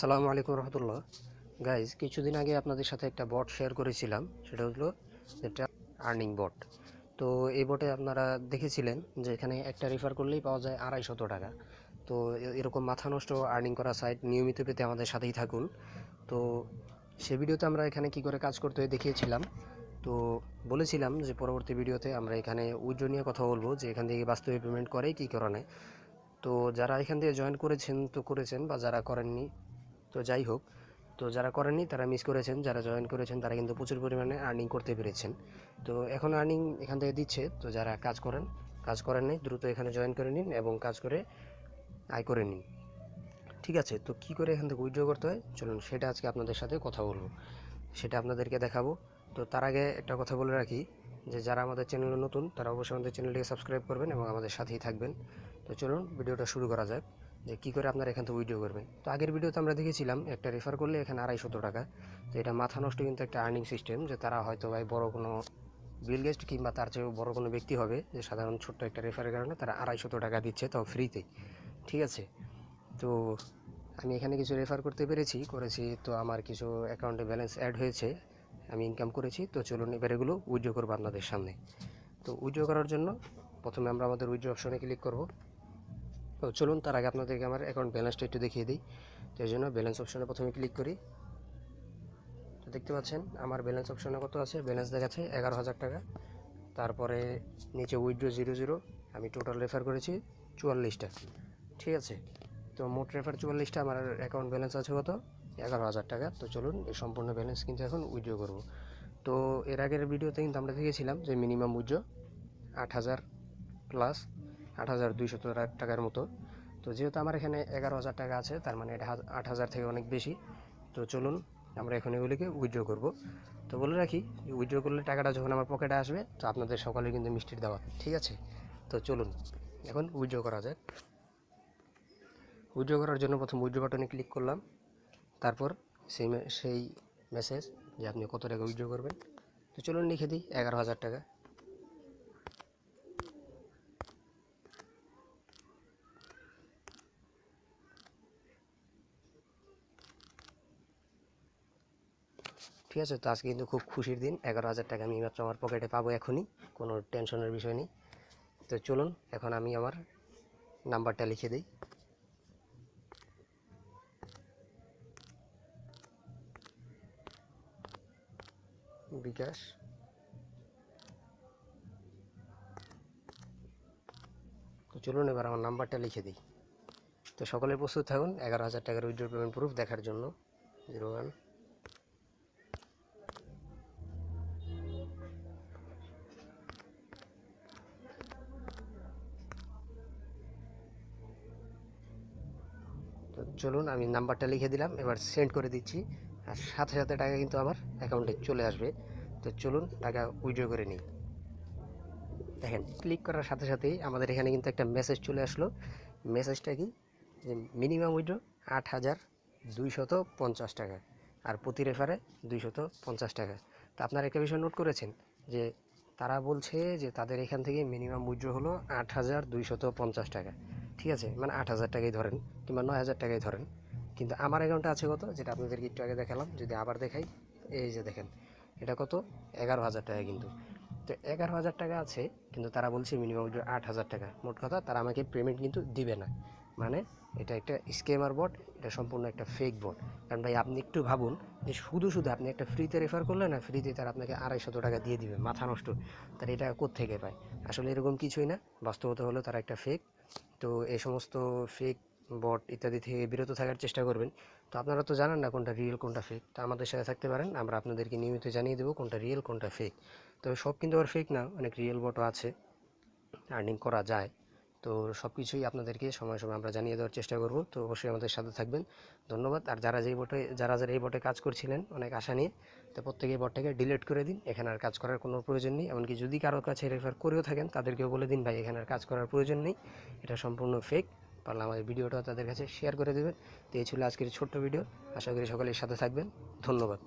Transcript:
সালামু আলাইকুম রহমতুল্লাহ। গাইজ কিছুদিন আগে আপনাদের সাথে একটা বট শেয়ার করেছিলাম। সেটা হলো এটা আর্নিং বট তো এই বটে আপনারা দেখেছিলেন যে এখানে একটা রেফার করলেই পাওয়া যায় আড়াইশত টাকা। তো এরকম মাথা নষ্ট আর্নিং করা সাইট নিয়মিত পেতে আমাদের সাথেই থাকুন। তো সে ভিডিওতে আমরা এখানে কি করে কাজ করতে হয় দেখিয়েছিলাম। তো বলেছিলাম যে পরবর্তী ভিডিওতে আমরা এখানে উইড্রো নিয়ে কথা বলব যে এখান থেকে বাস্তবে পেমেন্ট করে, কী কারণে। তো যারা এখান থেকে জয়েন করেছেন, তো করেছেন বা যারা করেননি তো যাই হোক, তো যারা করেননি তারা মিস করেছেন, যারা জয়েন করেছেন তারা কিন্তু প্রচুর পরিমাণে আর্নিং করতে পেরেছেন। তো এখন আর্নিং এখান থেকে দিচ্ছে, তো যারা কাজ করেন কাজ করেন নাই, দ্রুত এখানে জয়েন করে নিন এবং কাজ করে আয় করে নিন। ঠিক আছে, তো কি করে এখান থেকে উইথড্র করতে হয়? চলুন সেটা আজকে আপনাদের সাথে কথা বলব। সেটা আপনাদেরকে দেখাবো। তো তার আগে একটা কথা বলে রাখি, যে যারা আমাদের চ্যানেলে নতুন, তারা অবশ্যই আমাদের চ্যানেলটিকে সাবস্ক্রাইব করবেন এবং আমাদের সাথেই থাকবেন। তো চলুন, ভিডিওটা শুরু করা যাক। যে কী করে আপনারা এখান থেকে উইডিও করবেন? তো আগের ভিডিওতে আমরা দেখেছিলাম একটা রেফার করলে এখানে আড়াইশত টাকা। তো এটা মাথা নষ্ট কিন্তু একটা আর্নিং সিস্টেম যে তারা হয়তো ভাই বড় কোনো বিল গেস্ট কিংবা তার চেয়েও বড় কোনো ব্যক্তি হবে যে সাধারণ ছোট্ট একটা রেফারের কারণে তারা আড়াইশত টাকা দিচ্ছে তাও ফ্রিতেই ঠিক আছে? তো আমি এখানে কিছু রেফার করতে পেরেছি, করেছি তো আমার কিছু অ্যাকাউন্টে ব্যালেন্স অ্যাড হয়েছে, আমি ইনকাম করেছি, তো চলুন এবার এগুলো উইড্রো করব আপনাদের সামনে। তো উইড্রো করার জন্য প্রথমে আমরা আমাদের উইড্রো অপশনে ক্লিক করব। তো চলুন, তার আগে আপনাদেরকে আমার অ্যাকাউন্ট ব্যালেন্সটা একটু দেখিয়ে দিই। তো এই জন্য ব্যালেন্স অপশনে প্রথমে ক্লিক করি। তো দেখতে পাচ্ছেন, আমার ব্যালেন্স অপশনে কত আছে? ব্যালেন্স দেখাচ্ছে এগারো হাজার টাকা। তারপরে নিচে উইড্রো জিরো জিরো আমি টোটাল রেফার করেছি চুয়াল্লিশটা। ঠিক আছে? তো মোট রেফার চুয়াল্লিশটা, আমার অ্যাকাউন্ট ব্যালেন্স আছে কত? এগারো হাজার টাকা। তো চলুন, এই সম্পূর্ণ ব্যালেন্স কিন্তু এখন উইড্রো করব। তো এর আগের ভিডিওতে কিন্তু আমরা দেখেছিলাম যে মিনিমাম উইড্রো আট হাজার প্লাস আট হাজার দুইশত টাকার মতো। তো যেহেতু আমার এখানে এগারো হাজার টাকা আছে, তার মানে এটা আট হাজার থেকে অনেক বেশি। তো চলুন আমরা এখন এগুলিকে উইথড্র করব। তো বলে রাখি উইথড্র করলে টাকাটা যখন আমার পকেটে আসবে, তো আপনাদের সকালে কিন্তু মিষ্টির দেওয়া ঠিক আছে? তো চলুন, এখন উইথড্র করা যাক। উইথড্র করার জন্য প্রথম উইড্রো বাটনে ক্লিক করলাম। তারপর সেই সেই মেসেজ যে আপনি কত টাকা উইথড্র করবেন। তো চলুন লিখে দিই, এগারো হাজার টাকা। ঠিক আছে? তো আজকে কিন্তু খুব খুশির দিন। এগারো হাজার টাকা আমি মাত্র আমার পকেটে পাবো এখনই, কোনো টেনশনের বিষয় নেই। তো চলুন, এখন আমি আমার নাম্বারটা লিখে দিই। বিকাশ। তো চলুন, এবার আমার নাম্বারটা লিখে দিই। তো সকলে প্রস্তুত থাকুন, এগারো হাজার টাকার উইড্রো পেমেন্ট প্রুফ দেখার জন্য। জিরো ওয়ান তো চলুন, আমি নাম্বারটা লিখে দিলাম, এবার সেন্ড করে দিচ্ছি। আর সাথে সাথে টাকা কিন্তু আমার অ্যাকাউন্টে চলে আসবে। তো চলুন, টাকা উইড্রো করে নিই। দেখেন ক্লিক করার সাথে সাথেই আমাদের এখানে কিন্তু একটা মেসেজ চলে আসলো। মেসেজটা কি? যে মিনিমাম উইড্রো আট হাজার দুইশত পঞ্চাশ টাকা আর প্রতি রেফারে দুইশত পঞ্চাশ টাকা। তো আপনারা একটা বিষয় নোট করেছেন, যে তারা বলছে যে তাদের এখান থেকে মিনিমাম উইড্রো হলো আট হাজার দুইশত পঞ্চাশ টাকা। ঠিক আছে? মানে আট হাজার টাকাই ধরেন কিংবা নয় হাজার টাকাই ধরেন। কিন্তু আমার অ্যাকাউন্টে আছে কত? যেটা আপনাদেরকে একটু আগে দেখালাম, যদি আবার দেখাই, এই যে দেখেন, এটা কত? এগারো হাজার টাকা কিন্তু। তো এগারো হাজার টাকা আছে, কিন্তু তারা বলছে মিনিমাম আট হাজার টাকা। মোট কথা, তারা আমাকে পেমেন্ট কিন্তু দিবে না। মানে এটা একটা স্কেমার বট, এটা সম্পূর্ণ একটা ফেক বট। কারণ ভাই, আপনি একটু ভাবুন যে শুধু শুধু আপনি একটা ফ্রিতে রেফার করলেন না ফ্রিতে তার আপনাকে আড়াইশত টাকা দিয়ে দিবে, মাথা নষ্ট। তার এটা কোত্থেকে পায় আসলে এরকম কিছুই না। বাস্তবতা হলো তারা একটা ফেক তো এই সমস্ত ফেক বট ইত্যাদি থেকে বিরত থাকার চেষ্টা করবেন। তো আপনারা তো জানেন না কোনটা রিয়েল কোনটা ফেক তো আমাদের সাথে থাকতে পারেন, আমরা আপনাদেরকে নিয়মিত জানিয়ে দেবো কোনটা রিয়েল কোনটা ফেক তবে সব কিন্তু আবার ফেক না, অনেক রিয়েল বটও আছে। আর্নিং করা যায়। তো সব কিছুই আপনাদেরকে সময় সময় আমরা জানিয়ে দেওয়ার চেষ্টা করব। তো অবশ্যই আমাদের সাথে থাকবেন। ধন্যবাদ। আর যারা যেই বটে যারা যারা এই বটে কাজ করছিলেন, অনেক আশা নিয়ে, তো প্রত্যেকে বটটাকে ডিলিট করে দিন। এখানে আর কাজ করার কোনো প্রয়োজন নেই। এমনকি যদি কারও কাছে রেফার করেও থাকেন, তাদেরকেও বলে দিন, ভাই, এখানে আর কাজ করার প্রয়োজন নেই। এটা সম্পূর্ণ ফেক পারলে আমাদের ভিডিওটা তাদের কাছে শেয়ার করে দেবেন। তো এই ছিল আজকের ছোট্ট ভিডিও আশা করি সকলের সাথে থাকবেন। ধন্যবাদ।